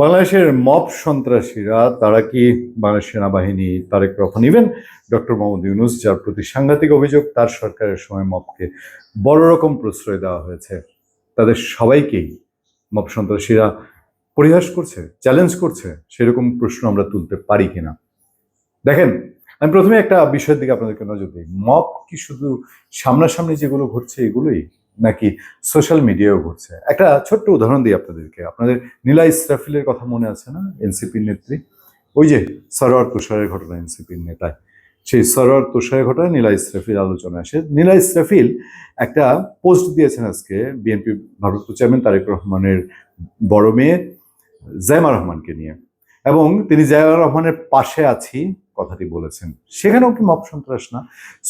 বাংলাদেশের মব সন্ত্রাসীরা, তারা কি বাংলাদেশ সেনাবাহিনী তারেক রহমান ইভেন ডক্টর মোহাম্মদ ইউনুস, যার প্রতি সাংঘাতিক অভিযোগ, তার সরকারের সময় মবকে বড় রকম প্রশ্রয় দেওয়া হয়েছে। তাদের সবাইকেই মব সন্ত্রাসীরা পরিহাস করছে চ্যালেঞ্জ করছে, সেরকম প্রশ্ন আমরা তুলতে পারি কিনা? দেখেন, আমি প্রথমে একটা বিষয়ের দিকে আপনাদেরকে নজর দিই। মব কি শুধু সামনাসামনি যেগুলো ঘটছে, এগুলোই নাকি সোশ্যাল মিডিয়াও ঘটছে? একটা ছোট্ট উদাহরণ দিই আপনাদেরকে। আপনাদের নীলা ইসরাফিলের কথা মনে আছে না? এনসিপির নেত্রী? ওই যে সরোয়ার তুষারের ঘটনা এনসিপির নেতায়। সেই সরোয়ার তুষারের ঘটনায় নীলা ইসরাফিল আলোচনা আসে। নীলা ইসরাফিল একটা পোস্ট দিয়েছেন আজকে বিএনপি ভারপ্রাপ্ত চেয়ারম্যান তারেক রহমানের বড় মেয়ে জাইমা রহমানকে নিয়ে। এবং তিনি জাইমা রহমানের পাশে আছি, কথাটি বলেছেন। সেখানেও কি মব সন্ত্রাস না?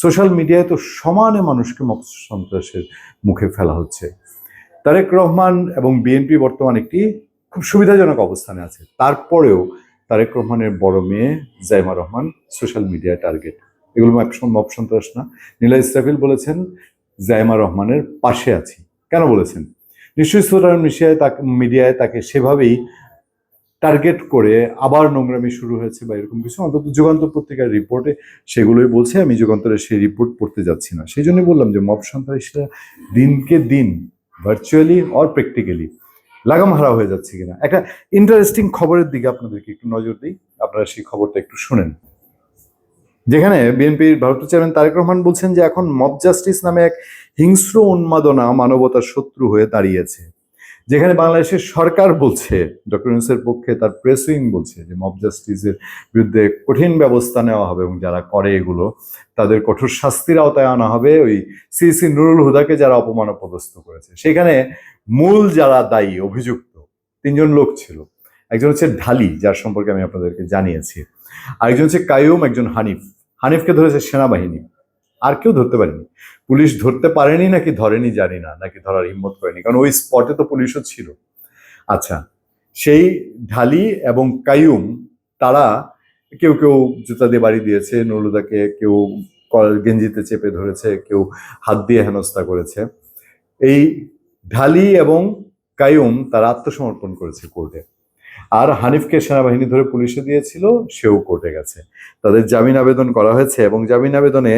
সোশ্যাল মিডিয়ায় তো সমানে মানুষকে মব সন্ত্রাসের মুখে ফেলা হচ্ছে। তারেক রহমান এবং বিএনপি বর্তমান একটি খুব সুবিধাজনক অবস্থানে আছে। তারপরেও তারেক রহমানের বড় মেয়ে জাইমা রহমান সোশ্যাল মিডিয়ায় টার্গেট। এগুলো মব সন্ত্রাস না। নীলা ইসরাফিল বলেছেন, জাইমা রহমানের পাশে আছি। কেন বলেছেন? নিশ্চয়ই সোশ্যাল মিডিয়ায় তাকে মিডিয়ায় তাকে সেভাবেই টার্গেট করে আবার নোংরামি শুরু হয়েছে বা এরকম কিছু, অন্তত যুগান্তর পত্রিকার রিপোর্টে সেগুলোই বলছে, আমি যুগান্তরের সেই রিপোর্ট পড়তে যাচ্ছি না। সেই জন্যই বললাম যে মব সন্ত্রাসীরা দিনকে দিন ভার্চুয়ালি অর প্র্যাকটিক্যালি লাগাম হারা হয়ে যাচ্ছে কিনা। একটা ইন্টারেস্টিং খবরের দিকে আপনাদেরকে একটু নজর দিই, আপনারা সেই খবরটা একটু শুনেন। যেখানে বিএনপির ভারপ্রাপ্ত চেয়ারম্যান তারেক রহমান বলছেন যে এখন মব জাস্টিস নামে এক হিংস্র উন্মাদনা মানবতার শত্রু হয়ে দাঁড়িয়েছে। যেখানে বাংলাদেশের সরকার বলছে, ডক্টর ইউনুসের পক্ষে তার প্রেস বলছে যে মব জাস্টিসের বিরুদ্ধে কঠিন ব্যবস্থা নেওয়া হবে এবং যারা করে এগুলো, তাদের কঠোর শাস্তির আওতায় আনা হবে। ওই সি সি নুরুল হুদাকে যারা অপমান পদস্থ করেছে, সেখানে মূল যারা দায়ী, অভিযুক্ত তিনজন লোক ছিল। একজন হচ্ছে ঢালি, যার সম্পর্কে আমি আপনাদেরকে জানিয়েছি। আরেকজন হচ্ছে কায়ুম একজন হানিফ। হানিফকে ধরেছে সেনাবাহিনী। আর কেউ ধরতে পারেনি। পুলিশ ধরতে পারেনি নাকি ধরেনি জানি না, নাকি ধরার হিম্মত করেনি, কারণ ওই স্পটে তো পুলিশও ছিল। আচ্ছা সেই ঢালি এবং কায়ুম তারা কেউ কেউ জুতা দিয়ে বাড়ি দিয়েছে নরুদাকে কেউ গেঞ্জিতে চেপে ধরেছে, কেউ হাত দিয়ে হেনস্থা করেছে। এই ঢালি এবং কায়ুম তারা আত্মসমর্পণ করেছে কোর্টে। আর হানিফকে সেনাবাহিনী ধরে পুলিশে দিয়েছিল, সেও কোর্টে গেছে। তাদের জামিন আবেদন করা হয়েছে এবং জামিন আবেদনে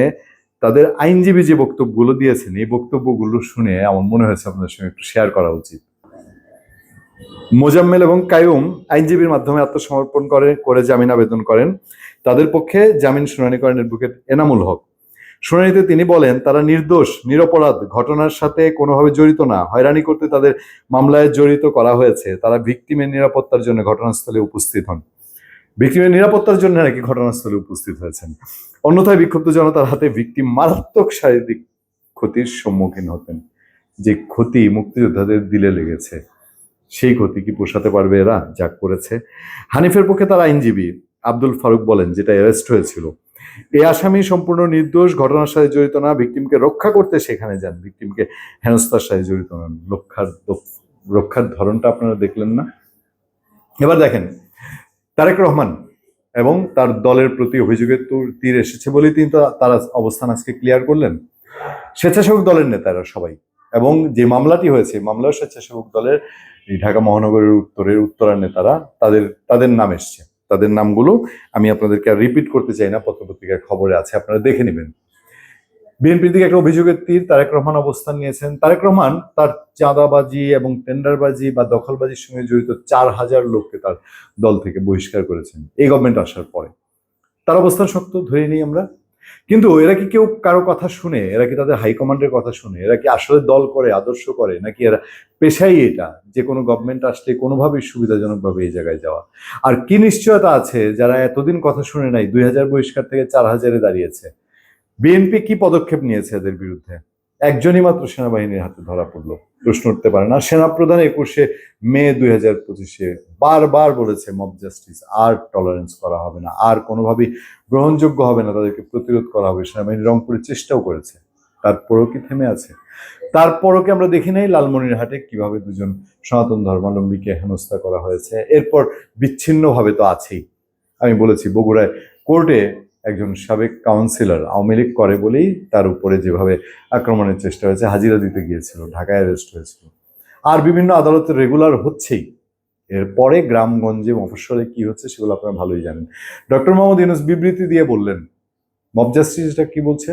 তাদের আইনজীবী যে বক্তব্যগুলো দিয়েছেন, এই বক্তব্যগুলো শুনে আমার মনে হয়েছে আপনাদের সঙ্গে একটু শেয়ার করা উচিত। মোজাম্মেল এবং কায়ুম আইনজীবীর মাধ্যমে আত্মসমর্পণ করে করে জামিন আবেদন করেন। তাদের পক্ষে জামিন শুনানি করেন অ্যাডভোকেট এনামুল হক। শুনানিতে তিনি বলেন, তারা নির্দোষ, নিরপরাধ, ঘটনার সাথে কোনোভাবে জড়িত না, হয়রানি করতে তাদের মামলায় জড়িত করা হয়েছে। তারা ভিকটিমের নিরাপত্তার জন্য ঘটনাস্থলে উপস্থিত হন। ভিকটিমের নিরাপত্তার জন্য নাকি ঘটনাস্থলে উপস্থিত হয়েছেন? অন্যথায় বিক্ষুব্ধ জনতার হাতে ভিক্টিম মারাত্মক শারীরিক ক্ষতির সম্মুখীন হতেন। যে ক্ষতি মুক্তিযোদ্ধাদের দিলে লেগেছে, সেই ক্ষতি কি পোষাতে পারবে এরা? যা করেছে হানিফের পক্ষে তার আইনজীবী আব্দুল ফারুক বলেন, যেটা অ্যারেস্ট হয়েছিল। এই আসামি সম্পূর্ণ নির্দোষ, ঘটনার সাথে জড়িত না। ভিকটিমকে রক্ষা করতে সেখানে যান। ভিকটিমকে হেনস্থার সাথে জড়িত নন। রক্ষার রক্ষার ধরনটা আপনারা দেখলেন না? এবার দেখেন তারেক রহমান এবং তার দলের প্রতি অভিযোগের তীর এসেছে বলেই তিনি তার অবস্থান আজকে ক্লিয়ার করলেন। স্বেচ্ছাসেবক দলের নেতারা সবাই এবং যে মামলাটি হয়েছে, মামলার স্বেচ্ছাসেবক দলের ঢাকা মহানগরের উত্তরের উত্তরার নেতারা তাদের তাদের নাম এসছে। তাদের নামগুলো আমি আপনাদেরকে আর রিপিট করতে চাই না, পত্রপত্রিকার খবরে আছে, আপনারা দেখে নেবেন। বিএনপির দিকে একটা অভিযোগের তীর, তারেক রহমান অবস্থান নিয়েছেন। তারেক রহমান তার চাঁদাবাজি এবং টেন্ডারবাজি বা দখলবাজির সঙ্গে জড়িত চার হাজার লোককে তার দল থেকে বহিষ্কার করেছেন। এই গভর্নমেন্ট আসার পরে। তার অবস্থান শক্ত, ধরে নিই আমরা। কিন্তু এরা কি কেউ কারও কথা শুনে, এরা কি তাদের হাইকমান্ডের কথা শুনে, এরা কি আসলে দল করে, আদর্শ করে, নাকি এরা পেশাই এটা যে কোনো গভর্নমেন্ট আসলে কোনোভাবেই সুবিধাজনকভাবে এই জায়গায় যাওয়া? আর কি নিশ্চয়তা আছে যারা এতদিন কথা শুনে নাই, দুই হাজার বহিষ্কার থেকে চার হাজারে দাঁড়িয়েছে? বিএনপি কি পদক্ষেপ নিয়েছে এদের বিরুদ্ধে? একজনই মাত্র সেনাবাহিনীর হাতে ধরা পড়ল। প্রশ্ন উঠতে পারে না। সেনাপ্রধান একুশে মে দুই হাজার পঁচিশে বারবার বলেছে মব জাস্টিস আর টলারেন্স করা হবে না। আর কোনোভাবেই গ্রহণযোগ্য হবে না। তাদেরকে প্রতিরোধ করা হবে। সেনাবাহিনী রংপুরের চেষ্টাও করেছে। তারপরও কি থেমে আছে? তারপরও কি আমরা দেখি নাই লালমনিরহাটে কীভাবে দুজন সনাতন ধর্মাবলম্বীকে হেনস্থা করা হয়েছে? এরপর বিচ্ছিন্নভাবে তো আছেই। আমি বলেছি, বগুড়ায় কোর্টে একজন সাবেক কাউন্সিলর আওয়ামী লীগ করে বলেই তার উপরে যেভাবে আক্রমণের চেষ্টা হয়েছে, হাজিরা দিতে গিয়েছিল, ঢাকায় অ্যারেস্ট হয়েছিল। আর বিভিন্ন আদালতে রেগুলার হচ্ছেই। এরপরে গ্রামগঞ্জে, মফস্বলে কি হচ্ছে সেগুলো আপনারা ভালোই জানেন। ডক্টর মোহাম্মদ ইউনুস বিবৃতি দিয়ে বললেন মব জাস্টিসটা কি বলছে?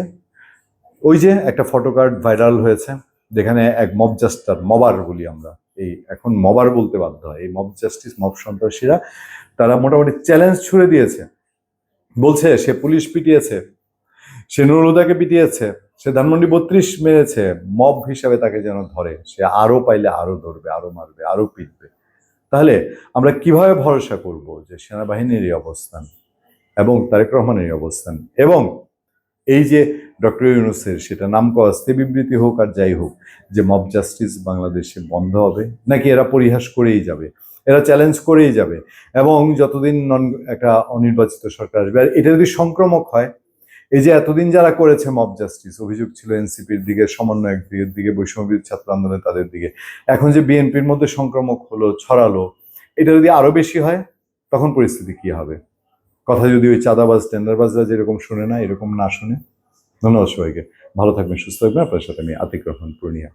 ওই যে একটা ফটোকার্ড ভাইরাল হয়েছে, যেখানে এক মব জাস্টার মবার বলি আমরা। এই এখন মবার বলতে বাধ্য হয়। এই মব জাস্টিস মব সন্ত্রাসীরা, তারা মোটামুটি চ্যালেঞ্জ ছুড়ে দিয়েছে। বলছে, সে পুলিশ পিটিয়েছে, সে নুরুদাকে পিটিয়েছে, সে ধানমন্ডি বত্রিশ মেরেছে, মব হিসাবে তাকে যেন ধরে, সে আরও পাইলে আরও ধরবে, আরও মারবে, আরও পিটবে। তাহলে আমরা কীভাবে ভরসা করব যে সেনাবাহিনীর এই অবস্থান এবং তারেক রহমানের অবস্থান? এবং এই যে ডক্টর ইউনুসের সেটা নাম কস্তে বিবৃতি হোক আর যাই হোক, যে মব জাস্টিস বাংলাদেশে বন্ধ হবে, নাকি এরা পরিহাস করেই যাবে? এরা চ্যালেঞ্জ করেই যাবে এবং যতদিন নন একটা অনির্বাচিত সরকার আসবে। আর এটা যদি সংক্রমক হয়, এই যে এতদিন যারা করেছে মব জাস্টিস অভিযোগ ছিল এনসিপির দিকে, সমন্বয়ক দিকের দিকে বৈষম্যবিদ ছাত্র আন্দোলনের তাদের দিকে, এখন যে বিএনপির মধ্যে সংক্রমক হলো, ছড়ালো, এটা যদি আরও বেশি হয়, তখন পরিস্থিতি কি হবে? কথা যদি ওই চাঁদাবাজ, টেন্ডারবাজরা যেরকম শুনে না, এরকম না শুনে। ধন্যবাদ সবাইকে। ভালো থাকবেন, সুস্থ থাকবেন। আপনার সাথে আমি আতিক রহমান পূর্ণিয়া।